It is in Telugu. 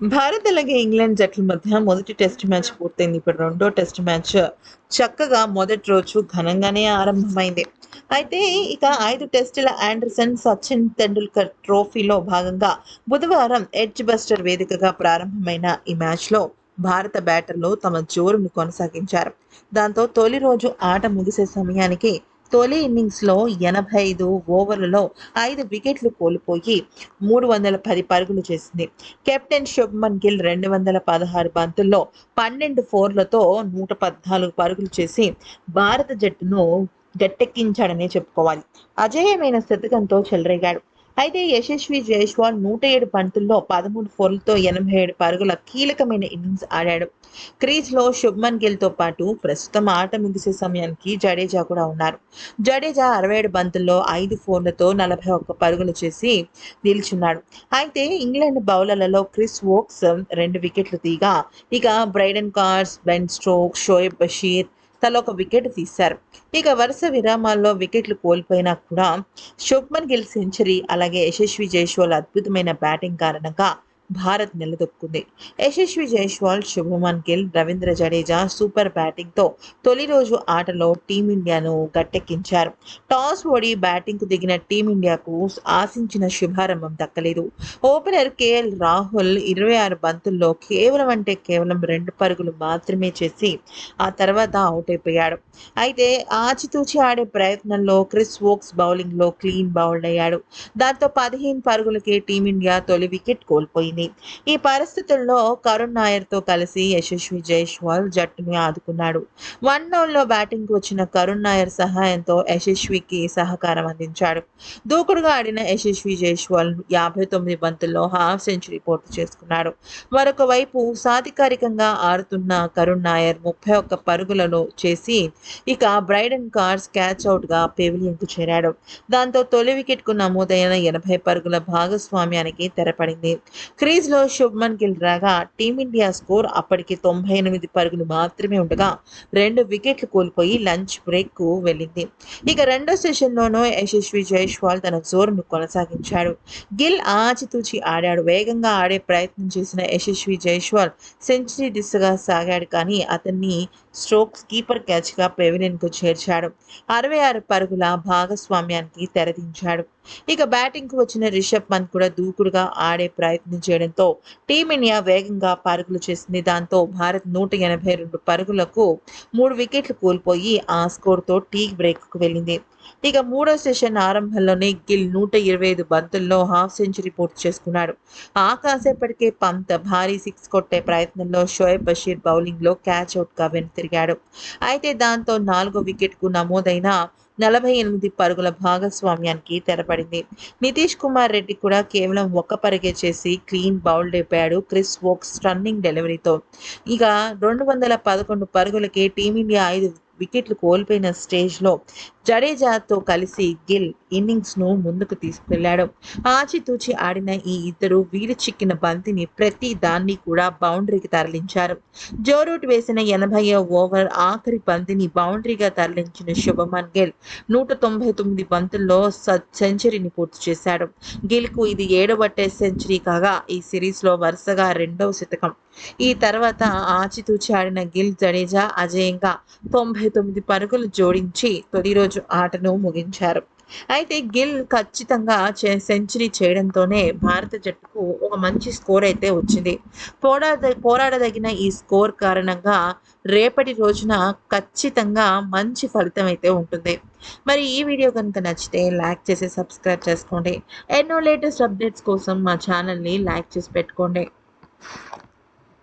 భారత్ అలాగే ఇంగ్లాండ్ జట్ల మధ్య మొదటి టెస్ట్ మ్యాచ్ పూర్తయింది. ఇప్పుడు రెండో టెస్ట్ మ్యాచ్ చక్కగా మొదటి రోజు ఘనంగానే ఆరంభమైంది. అయితే ఇక ఐదు టెస్టుల ఆండర్సన్ సచిన్ తెండూల్కర్ ట్రోఫీలో భాగంగా బుధవారం ఎడ్జ్ బస్టర్ వేదికగా ప్రారంభమైన ఈ మ్యాచ్లో భారత బ్యాటర్లు తమ జోరును కొనసాగించారు. దాంతో తొలి రోజు ఆట ముగిసే సమయానికి తొలి ఇన్నింగ్స్లో ఎనభై ఐదు ఓవర్లలో ఐదు వికెట్లు కోల్పోయి మూడు వందల పది పరుగులు చేసింది. కెప్టెన్ శుభ్మన్ గిల్ రెండు వందల పదహారు బంతుల్లో పన్నెండు ఫోర్లతో నూట పద్నాలుగు పరుగులు చేసి భారత జట్టును గట్టెక్కించాడనే చెప్పుకోవాలి. అజేయమైన శతకంతో చెలరేగాడు. అయితే యశస్వి జైస్వాల్ నూట ఏడు బంతుల్లో పదమూడు ఫోర్లతో ఎనభై ఏడు పరుగుల కీలకమైన ఇన్నింగ్స్ ఆడాడు. క్రీజ్లో శుభ్మన్ గిల్తో పాటు ప్రస్తుతం ఆట ముగిసే సమయానికి జడేజా కూడా ఉన్నారు. జడేజా అరవై ఏడు బంతుల్లో ఐదు ఫోర్లతో నలభై ఒక్క పరుగులు చేసి నిల్చున్నాడు. అయితే ఇంగ్లాండ్ బౌలర్లలో క్రిస్ వోక్స్ రెండు వికెట్లు తీగా ఇక Brydon Carse Ben Stokes Shoaib Bashir తల ఒక వికెట్ తీశారు. ఇక వరుస విరామాల్లో వికెట్లు కోల్పోయినా కూడా శుభ్మన్ గిల్ సెంచరీ అలాగే యశస్వి జైస్వాల్ అద్భుతమైన బ్యాటింగ్ కారణంగా భారత్ నిలదొక్కుంది. యశస్వి జైస్వాల్ శుభమన్ గిల్ రవీంద్ర జడేజా సూపర్ బ్యాటింగ్తో తొలి రోజు ఆటలో టీమిండియాను గట్టెక్కించారు. టాస్ ఓడి బ్యాటింగ్కు దిగిన టీమిండియాకు ఆశించిన శుభారంభం దక్కలేదు. ఓపెనర్ కేఎల్ రాహుల్ ఇరవై ఆరు బంతుల్లో కేవలం అంటే కేవలం రెండు పరుగులు మాత్రమే చేసి ఆ తర్వాత అవుట్ అయిపోయాడు. అయితే ఆచితూచి ఆడే ప్రయత్నంలో క్రిస్ వోక్స్ బౌలింగ్లో క్లీన్ బౌల్డ్ అయ్యాడు. దాంతో పదిహేను పరుగులకే టీమిండియా తొలి వికెట్ కోల్పోయింది. ఈ పరిస్థితుల్లో కరుణ్ నాయర్తో కలిసి యశస్వి జైస్వాల్ జట్టుని ఆదుకున్నాడు. వన్ డౌన్లో బ్యాటింగ్కి వచ్చిన కరుణ్ నాయర్ సహాయంతో యశస్వికి సహకారం అందించాడు. దూకుడుగా ఆడిన యశస్వి జైస్వాల్ యాభై తొమ్మిది బంతుల్లో హాఫ్ సెంచరీ పూర్తి చేసుకున్నాడు. మరొక వైపు సాధికారికంగా ఆడుతున్న కరుణ్ నాయర్ ముప్పై ఒక్క పరుగులను చేసి ఇక బ్రైడన్ కార్స్ క్యాచ్ అవుట్గా పెవిలియన్కు చేరాడు. దాంతో తొలి వికెట్కు నమోదైన ఎనభై పరుగుల భాగస్వామ్యానికి తెరపడింది. క్రీజ్లో శుభ్మన్ గిల్ రాగా టీమిండియా స్కోర్ అప్పటికి తొంభై ఎనిమిది పరుగులు మాత్రమే ఉండగా రెండు వికెట్లు కోల్పోయి లంచ్ బ్రేక్కు వెళ్ళింది. ఇక రెండో సెషన్లోనూ యశస్వి జైష్వాల్ తన జోరును కొనసాగించాడు. గిల్ ఆచితూచి ఆడాడు. వేగంగా ఆడే ప్రయత్నం చేసిన యశస్వి జైష్వాల్ సెంచరీ దిశగా సాగాడు కానీ అతన్ని స్ట్రోక్స్ కీపర్ క్యాచ్గా పెవిలియన్కు చేర్చాడు. అరవై ఆరు పరుగుల భాగస్వామ్యానికి తెరదించాడు. ఇక బ్యాటింగ్కు వచ్చిన రిషబ్ పంత్ కూడా దూకుడుగా ఆడే ప్రయత్నం చేయడంతో టీమిండియా వేగంగా పరుగులు చేసింది. దాంతో భారత్ నూట ఎనభై రెండు పరుగులకు మూడు వికెట్లు కోల్పోయి ఆ స్కోర్తో టీ బ్రేక్కు వెళ్ళింది. ఇక మూడో సెషన్ ఆరంభంలోనే గిల్ నూట ఇరవై ఐదు బంతుల్లో హాఫ్ సెంచరీ పూర్తి చేసుకున్నాడు. ఆ కాసేపటికే పంత భారీ సిక్స్ కొట్టే ప్రయత్నంలో షోయబ్ బషీర్ బౌలింగ్లో క్యాచ్ అవుట్గా వెనుతిరిగాడు. అయితే దాంతో నాలుగో వికెట్కు నమోదైన నలభై ఎనిమిది పరుగుల భాగస్వామ్యానికి తెరపడింది. నితీష్ కుమార్ రెడ్డి కూడా కేవలం ఒక్క పరుగే చేసి క్లీన్ బౌల్ లేపాడు క్రిస్ వోక్స్ స్టన్నింగ్ డెలివరీతో. ఇక రెండు వందల పదకొండు పరుగులకే టీమిండియా ఐదు వికెట్లు కోల్పోయిన స్టేజ్లో జడేజాతో కలిసి గిల్ ఇన్నింగ్స్ను ముందుకు తీసుకెళ్ళాడు. ఆచితూచి ఆడిన ఈ ఇద్దరు వీలు చిక్కిన బంతిని ప్రతి దాన్ని కూడా బౌండరీకి తరలించారు. జోరూట్ వేసిన ఎనభై ఓవర్ ఆఖరి బంతిని బౌండరీగా తరలించిన శుభమన్ గిల్ నూట తొంభై తొమ్మిది బంతుల్లో సెంచరీని పూర్తి చేశాడు. గిల్కు ఇది ఏడవ టెస్ట్ సెంచరీ కాగా ఈ సిరీస్లో వరుసగా రెండవ శతకం. ఈ తర్వాత ఆచితూచి ఆడిన గిల్ జడేజా అజయంగా తొంభై తొమ్మిది పరుగులు జోడించి తొలి రోజు రోజు ఆటను ముగించారు. అయితే గిల్ ఖచ్చితంగా సెంచరీ చేయడంతోనే భారత జట్టుకు ఒక మంచి స్కోర్ అయితే వచ్చింది. పోరాడ పోరాడదగిన ఈ స్కోర్ కారణంగా రేపటి రోజున ఖచ్చితంగా మంచి ఫలితం అయితే ఉంటుంది. మరి ఈ వీడియో కనుక నచ్చితే లైక్ చేసి సబ్స్క్రైబ్ చేసుకోండి. ఎన్నో లేటెస్ట్ అప్డేట్స్ కోసం మా ఛానల్ని లైక్ చేసి పెట్టుకోండి.